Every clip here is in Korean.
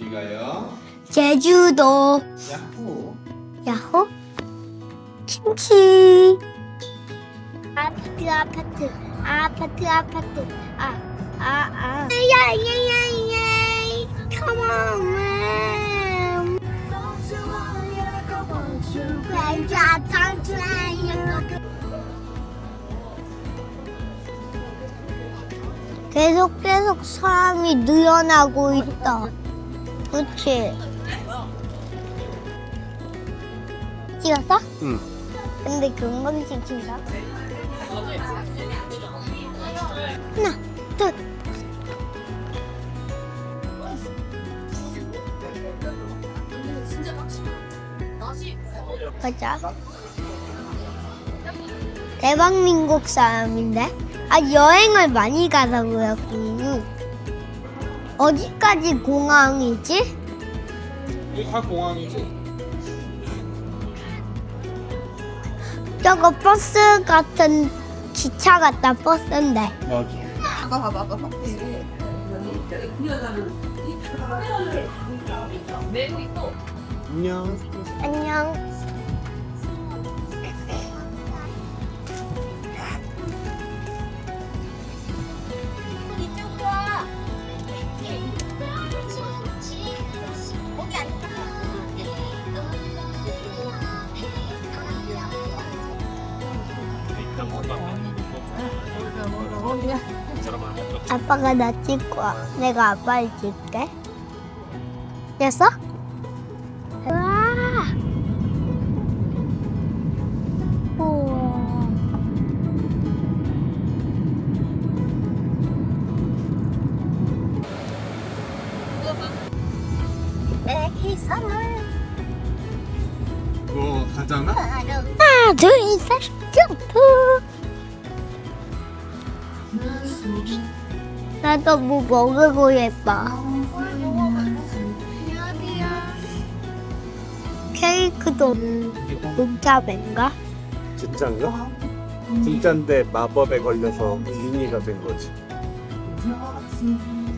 이가요. 제주도. 야호. 야호? 김치. 아파트 아파트. 아파트 아파트. 아아아. 야야야야. Come on man. 자, 계속 계속 사람이 늘어나고 있다. 그치? 찍었어? 응. 근데 금방씩 찍어. 하나, 둘. 가자. 대박민국 사람인데? 아, 여행을 많이 가서고요, 음. 어디까지 공항이지? 이다 공항이지. 저거 버스 같은 기차 같다, 버스인데. 맞아. 안녕. 안녕. 아빠가 나 찍고 와. 내가 아빠를 찍게. 됐어? 먹으고 예뻐. 케이크도 문자인가? 진짠가? 진짠데 마법에 걸려서 미니가 된 거지.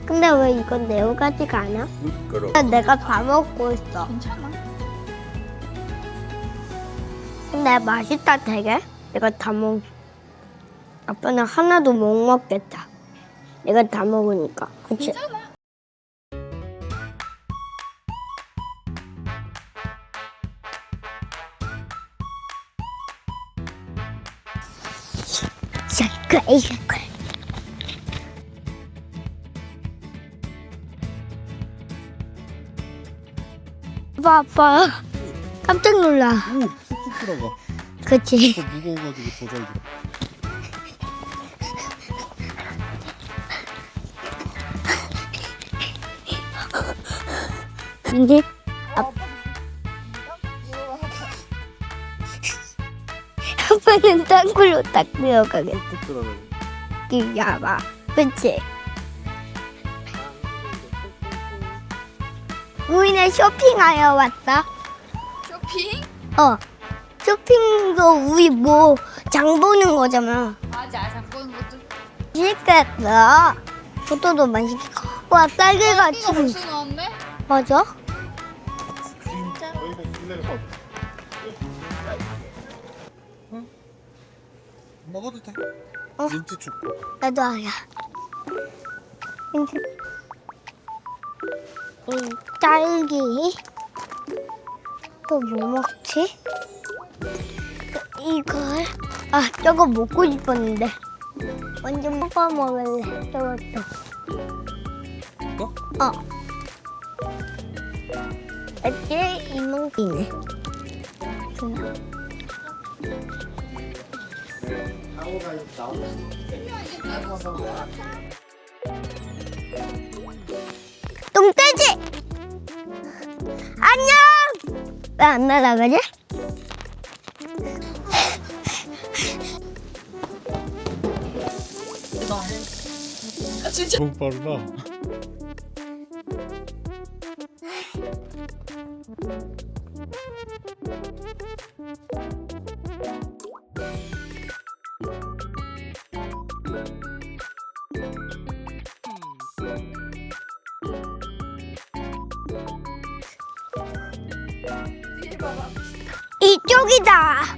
근데 왜 이건 내오 가지가 않아? 그럼. 내가 다 먹고 있어. 괜찮아. 근데 맛있다 되게. 내가 다 먹. 아빠는 하나도 못 먹겠다. 내가 다 먹으니까. 그치? 괜찮아. 이거 이거 아빠 아빠 깜짝 놀라. 오, 쑥쑥 들어가. 그치? 더 무거워가지고 더잘 들어. 이게 아... 아빠는 땅굴로 딱 들어가겠다. 쑥쑥 들어가. 이야 봐. 그치? 우리는 쇼핑하러 왔다. 쇼핑? 어. 쇼핑도 우리 뭐 장 보는 거잖아. 맞아, 장 보는 것도. 맛있겠다. 포도도 맛있겠고. 와, 딸기가 지금. 맞아? 진짜? 줄래? 먹어도 돼. 어. 민트 죽고. 나도 알아. 음, 음, 딸기. 또 뭐 먹지? 이걸. 아, 저거 먹고 싶었는데. 완전 먹어 먹을래. 저것도. 이거? 어. 이만큼이네. 그냥. 똥돼지! 안녕! 왜 안 날아가지? 아, 진짜. 너무 빠 이쪽이다.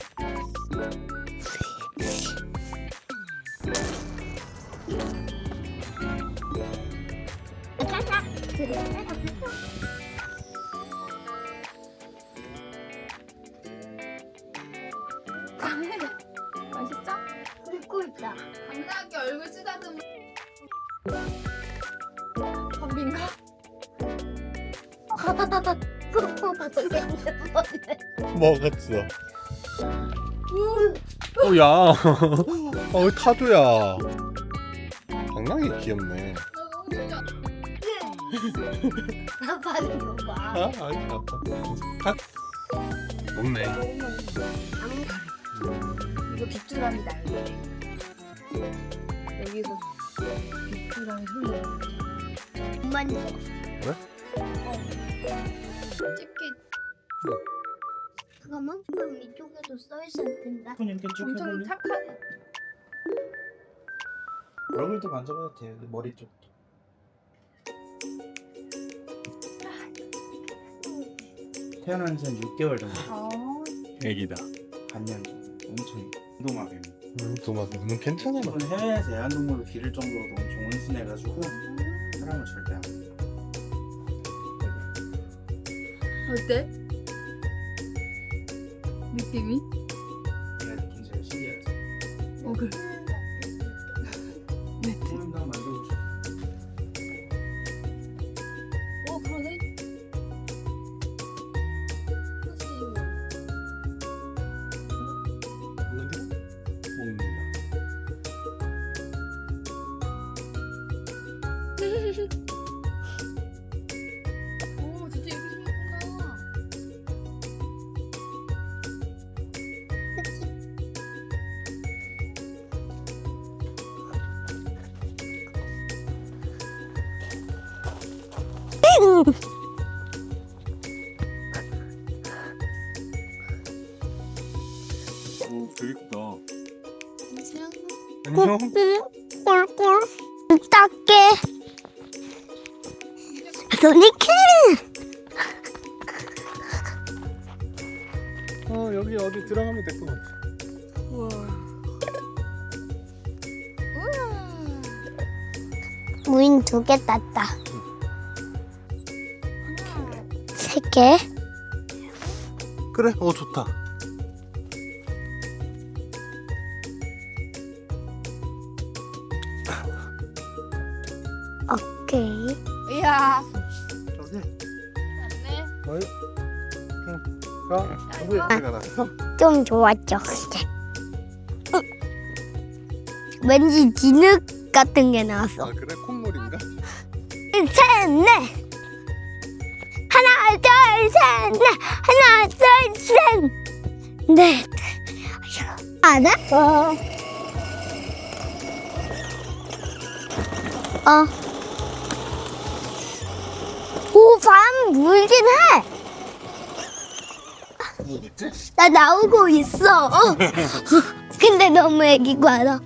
먹었어. 어, 야. 어, 타조야. 당나귀 귀엽네. 아빠는 이거 봐. 아, 아니, 아빠. 가. 먹네. 이거 빗줄감이 날려. 여기서 빗줄감이 흘러. 엄마는 집게 그거만큼 이쪽에도 써 있을 텐데. 손님 쭉 엄청 해볼래? 착하네. 얼굴도 만져봐도 돼요. 머리 쪽. 태어난 지 한 6개월 정도, 어. 애기다. 반년 정도. 엄청 운동하게. 음, 도마, 너는 괜찮아. 이건 해외에서 애완동물을 기를 정도로 너무 좋은 순해가지고 사람을 절대 안. 어때? 느낌이? 얘가 느낀 제일 신기하죠. 어 그래. 손님 안녕. 꿀꿀. 어, 여기 어디 들어가면 될 것 같아. 우와. 무인 두 개 땄다. 세 개. 그래, 어, 좋다. 응. 가. 누구 얘기가 났어? 좀 좋았죠. 응. 왠지 진흙 같은 게 나왔어. 아, 그래? 콧물인가? 셋, 넷. 하나, 둘, 셋, 넷. 하나, 둘, 셋, 넷. 안 해? 어. 어. 오, 바람 불긴 해. 뭐겠지? 나 나오고 있어. 어. 근데 너무 애기 과다.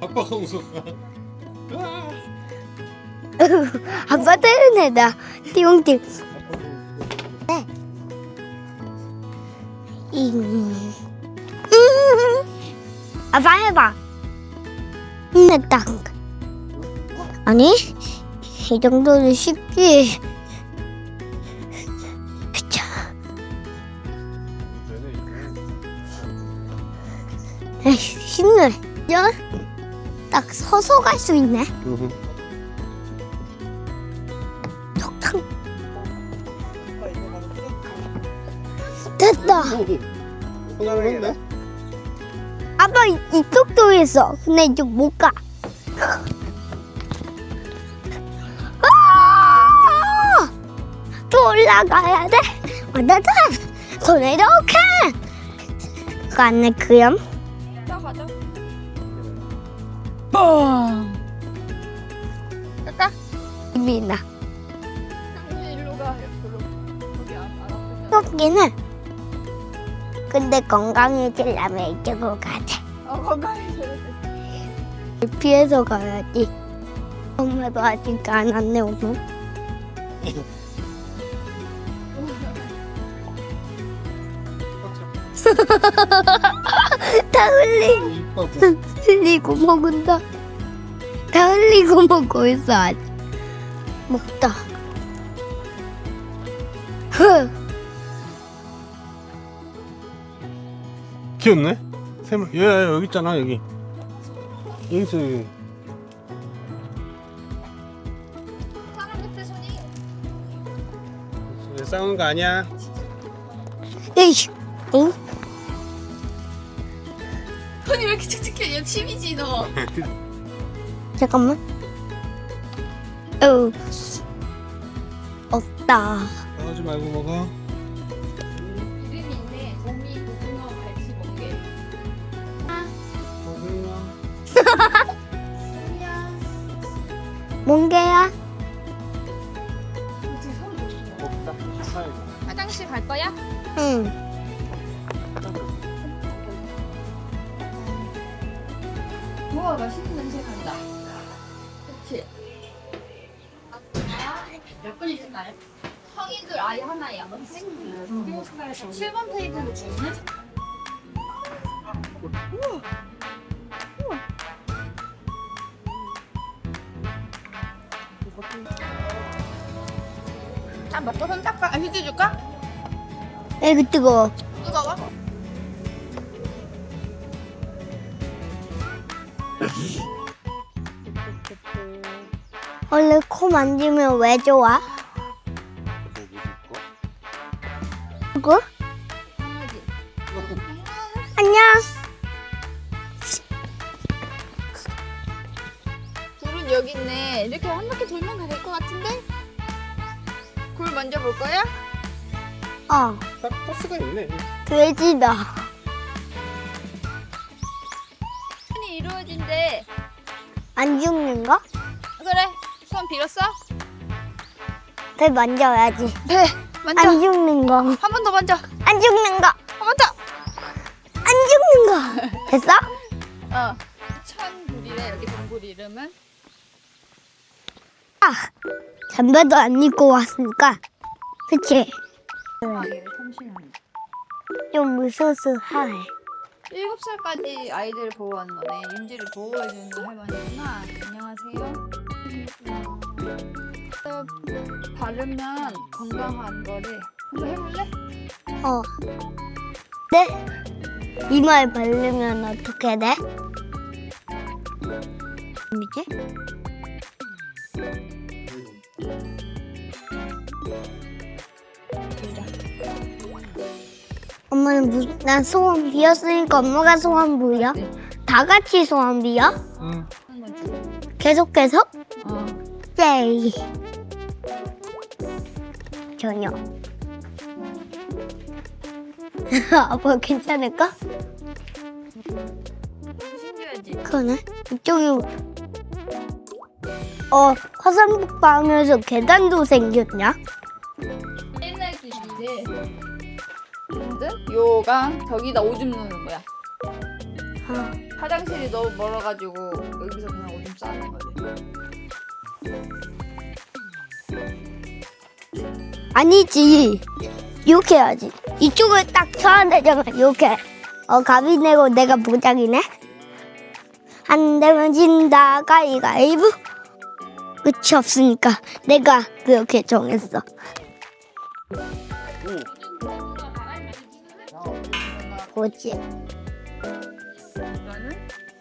아빠가 웃어. 아빠 때는 애다. 띠용띠. 네. 잉. 아빠 해봐. 됐다. 아니, 이 정도는 쉽지. 에이, 쉽네. 야, 딱 서서 갈 수 있네. 톡탕. 됐다. 그렇네. 아빠 이- 이쪽도 있어. 근데 이쪽 못 가. 아! 또 올라가야 돼. 맞다. 손에 이렇게. 그거 안내 그럼. 좁긴 해. 근데 건강해지려면 이쪽으로 가야 돼. 어 건강해져야 돼. 피해서 가야지. 엄마도 아직 안 왔네 오늘. 다 흘리, 이뻐. 흘리고 먹은다. 다 흘리고 먹고 있어 아직. 먹다. 흐. 귀엽네. 샘물. 얘 여기 있잖아 여기. 여기 있어 여기. 사람 같아 손이. 얘 싸우는 거 아니야? 에이씨. 응? 손이 왜 이렇게 칙칙해? 얘 침이지 너. 잠깐만. 어. 없다. 싸우지 말고 먹어. 몽개야? 휴지 줄까? 에이 뜨거워. 뜨거워? 원래 코 만지면 왜 좋아? 누구? 안녕. 굴은 여기 있네. 이렇게 한 바퀴 돌면 다 될 것 같은 데? 굴 먼저 볼 거야? 어, 딱 버스가 있네. 돼지다. 손이 이루어진대. 안 죽는 거? 그래. 손 빌었어? 배 만져야지. 네. 먼저. 안 죽는 거. 한 번더 먼저. 안 죽는 거. 한 번 더. 안 죽는 거. 됐어? 어. 천굴이래. 여기 동굴 이름은. 아, 잠바도 안 입고 왔으니까. 그치? 좀 무서워서 하해. 일곱 살까지 아이들을 보호하는 거네. 윤지를 보호해주는 할머니구나. 안녕하세요. 또 바르면 건강한 거를 한번 해볼래? 어. 네? 이마에 바르면 어떻게 돼? 뭐지? 엄마는 무슨 난 소원 비었으니까 엄마가 소원 부여? 다 같이 소원 비어? 응. 한 거지. 계속 계속? 어. 네. 전혀. 아빠 괜찮을까? 신기하지? 그러네. 이쪽이 어 화산폭 방에서 계단도 생겼냐? 옛날 집인데. 근데 요가 저기다 오줌 누는 거야. 아, 화장실이 너무 멀어가지고 여기서 그냥 오줌 싸는 거지. 아니지. 이렇게 해야지. 이쪽을 딱 쳐야 되잖아. 이렇게. 어 가비 내고 내가 보장이네. 안 되면 진다 가위가위보. 끝이 없으니까 내가 그렇게 정했어. 뭐지?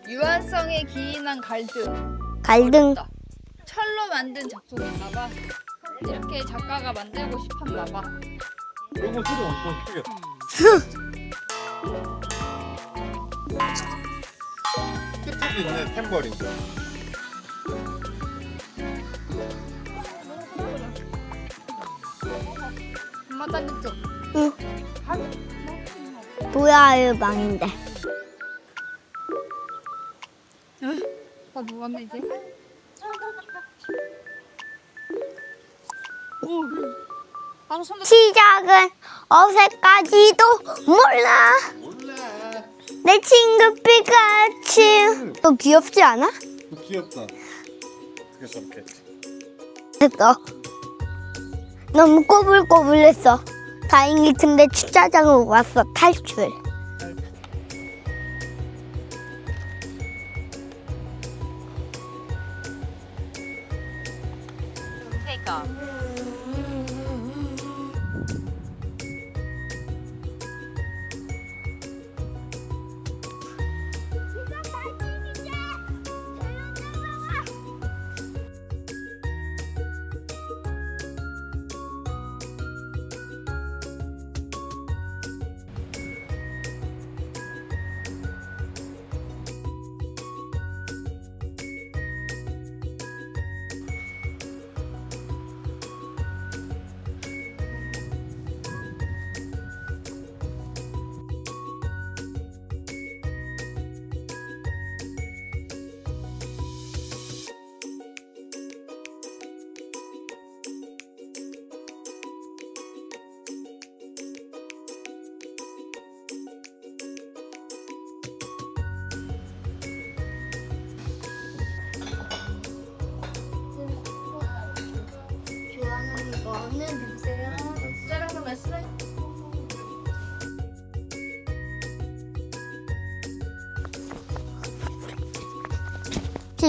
유한성에 기인한 갈등. 갈등. 철로 만든 작품인가봐. 이렇게 작가가 만들고 싶었나봐. 이거 소리 엄청 크게. 끝이 있네 탬버린. 딴 쪽. 응. 뭐야, 방인데. 아, 뭐 하면 이제? 오. 바로 손 시작은 어색까지도 몰라. 몰라. 내 친구 피카츄. 너 귀엽지 않아? 귀엽다. 그래서 이렇게. 됐어. 너무 꼬불꼬불했어. 다행히 근데 주차장으로 왔어 탈출.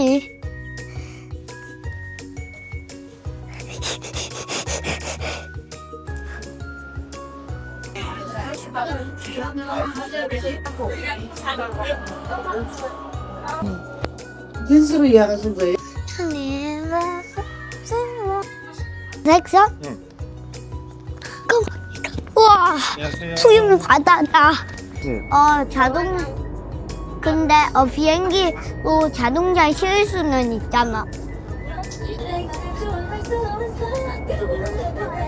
지. 현수로 이야기하신 거예요? 색상? 응. 우와 안녕하세요. 수영 바다다. 응. 어 자동 근데 어 비행기로 자동차 실 수는 있잖아.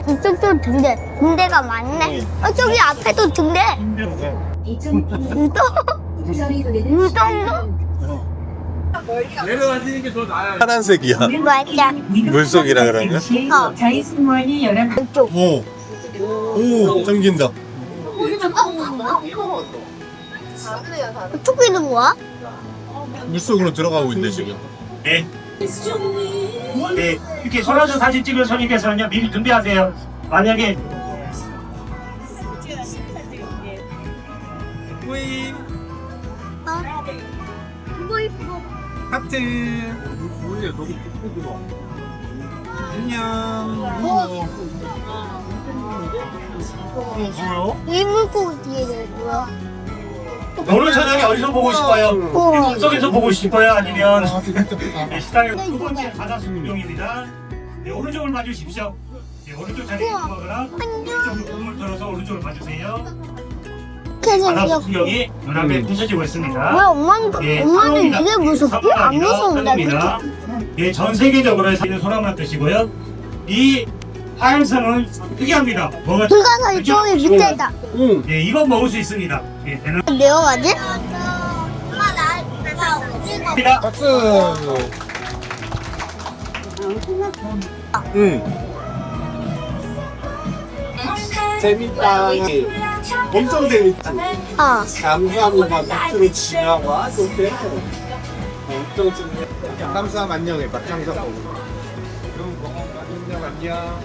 이쪽도 등대 등대가 많네. 어 저기 앞에도 등대. 유동 유동도 내려가시는 게 더 나아요. 파란색이야. 맞아. 물속이라 그런가? 어 자이승무원이 여러 이쪽. 오. 오, 잠긴다. 어 떻게 된 거야? 물속으로 들어가고 있네, 지금. 네. 네. 이렇게 손아서 사진 찍을 손님께서는요, 미리 준비하세요. 만약에 뭐 이뻐. 하트. 뭐야, 너무 예쁘구나. 안녕. 어, 뭐야? 이 물고기를 뭐야? 오늘 저녁에 어디서 보고 싶어요? 우와. 속에서 보고 싶어요? 아니면 아. 네, 식당의 두 번째 바다수 구경입니다. 네, 오른쪽을 봐주십시오. 네, 오른쪽 자리에 들어가거나 오른쪽으로 몸을 들어서 오른쪽을 봐주세요. 생겼고. 구경이 눈앞에 펼쳐지고 왜 있습니다. 엄마는 예, 엄마는. 이게 무섭지? 안. 무서운데. 예, 전 세계적으로 있는 소라만 뜻이고요. 이 하얀선은 특이합니다. 뭐가 불가사 이쪽이 밑에다. 예, 이건 먹을 수 있습니다. 내려가지? 엄마 나 찍어. 겁니다. 박수. 응. 재밌다. 엄청 재밌지. 어. 감사합니다. 박수로 지나와. 그때 엄청 재밌다. 감사함 안녕해. 박장석. 안녕 안녕.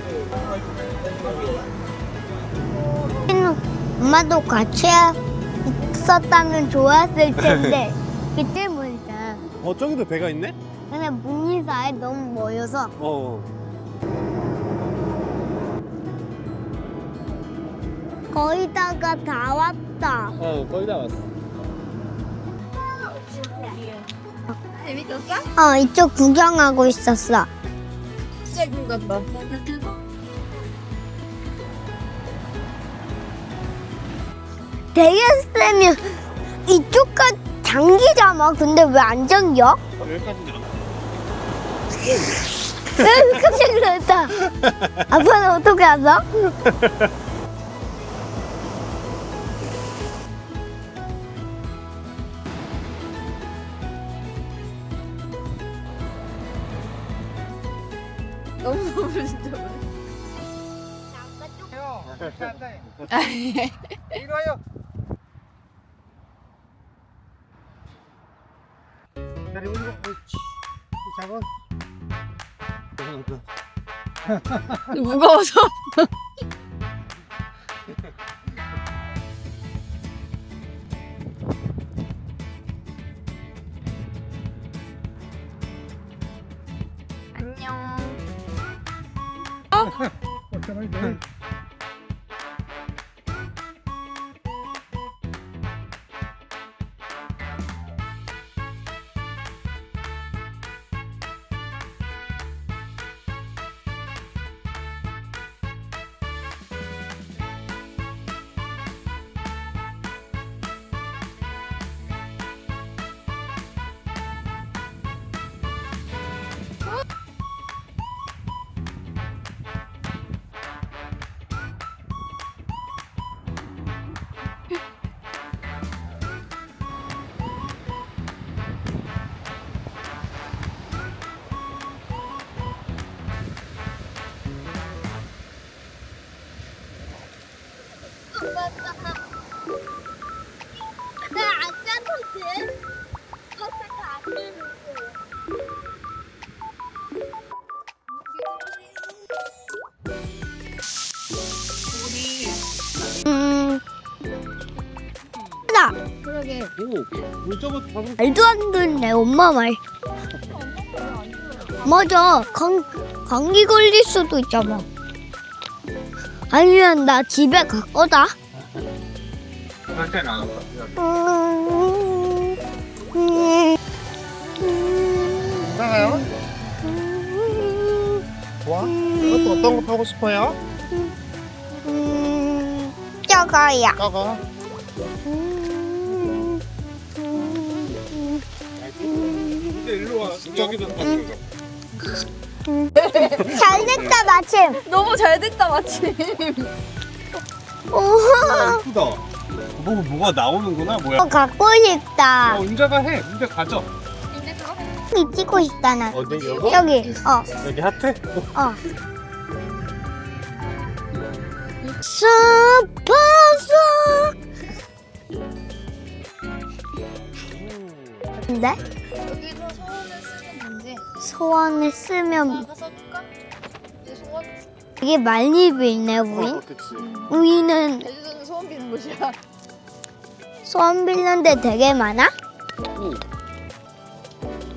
엄마도 같이 있었다면 좋았을 텐데 그때 보니까 어 저기도 배가 있네? 근데 문이 사이 너무 모여서 어. 거의 다가 다 왔다. 어 거의 다 왔어. 재밌었어? 어 이쪽 구경하고 있었어. 진짜 군 같다. 세면 이쪽까지 당기잖아. 근데 왜 안 당겨? 여기까지 깜짝 놀랐다. 아빠는 어떻게 알아? 너무 너무 진짜. 이거요. 자리 올려. 옳지. 작은. 무거워서. 안녕. 나안 오, 저거 밥을 말도 안 듣네 엄마 말. 맞아 감 감기 걸릴 수도 있잖아. 아니면 나 집에 갈 거다. 할때 나왔다. 음, 음, 음, 나가요? 음, 좋아? 이것도 어떤 거 타고 싶어요? 음, 저거야. 저거. 음, 근데 일로 와. 여기도 타고 잘 됐다 마침. 너무 잘 됐다 마침. 우와, 이쁘다. 뭐 뭐가 나오는구나 뭐야? 어, 갖고 싶다. 어, 운자가 해. 운자 가져. 이 찍고 싶다 나. 어디 여기? 여기. 어. 여기 하트? 어. 스파서. 근데 소원을 쓰면 아까 써줄까? 이제 소원. 이게 말리비네 우리. 어, 그치. 제주도는 소원 비는 곳이야. 소원 빌는데 되게 많아?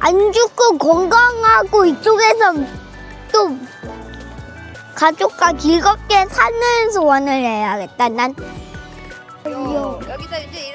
안 죽고 건강하고 이쪽에서 또 가족과 즐겁게 사는 소원을 해야겠다. 난 요, 여기다 이제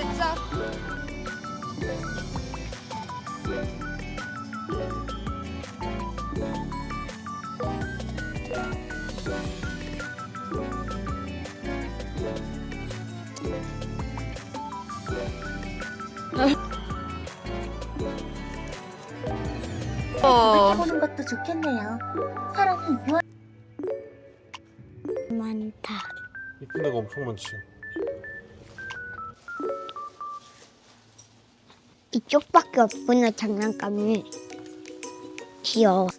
이름 써. 해보는 것도 좋겠네요. 사람이 무엇 많다. 이쁜 데가 엄청 많지. 이쪽밖에 없구나 장난감이. 귀여워. 어,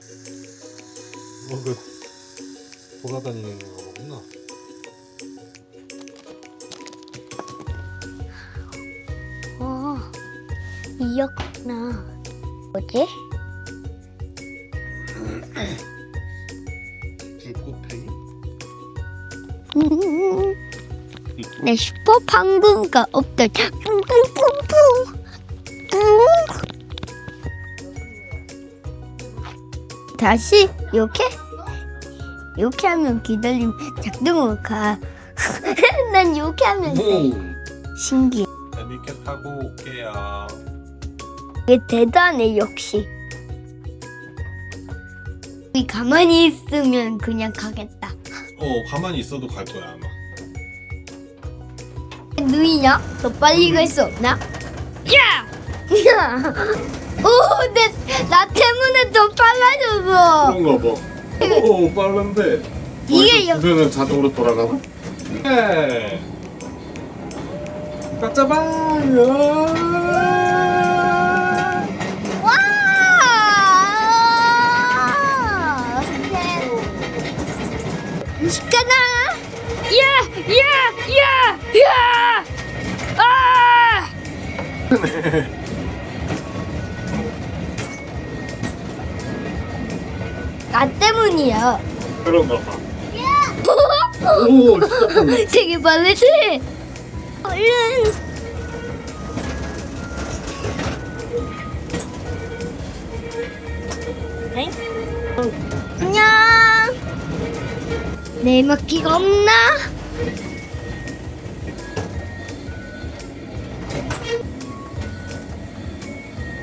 그 돌아다니는 거구나. 어, 이었구나. 뭐지? 내 슈퍼 방구가 없다. 뿡뿡뿡뿡. 다시 이렇게 이렇게 하면 기다림 작동을 가. 난 이렇게 하면 돼. 신기해. 재밌게 타고 올게요. 이게 대단해 역시. 우리 가만히 있으면 그냥 가겠다. 어, 가만히 있어도 갈 거야 아마. 누이냐? 더 빨리 갈 수 없나? 야! 야! 오, 내, 나 때문에 더 빨라졌어. 그런가 봐. 오, 빠른데. 이게 여, 주변은 자동으로 돌아가나? 네. 까짜봐 시끄나! 야! 야! 야! 야! 아! 나 때문이야. 그런가 봐. 오, 진짜 되게 빨리지? 얼른. 엥? 안녕. 내 먹기가 없나?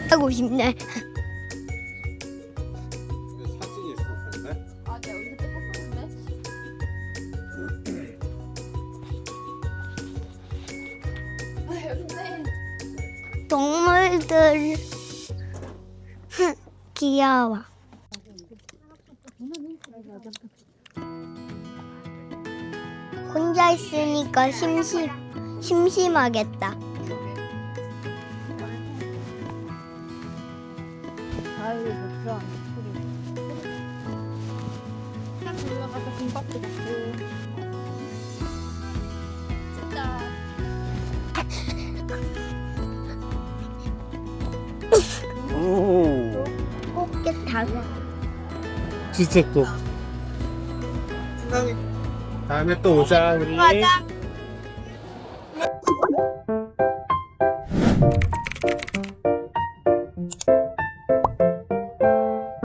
하고 싶네. 동물들 귀여워. 혼자 있으니까 심심 심심하겠다. 아유, 뭐 그런 소리. 올라가서 김밥도 먹고. 진짜. 오. 꽃게 다 진짜 또. 다음에 또 오자 우리. 맞아.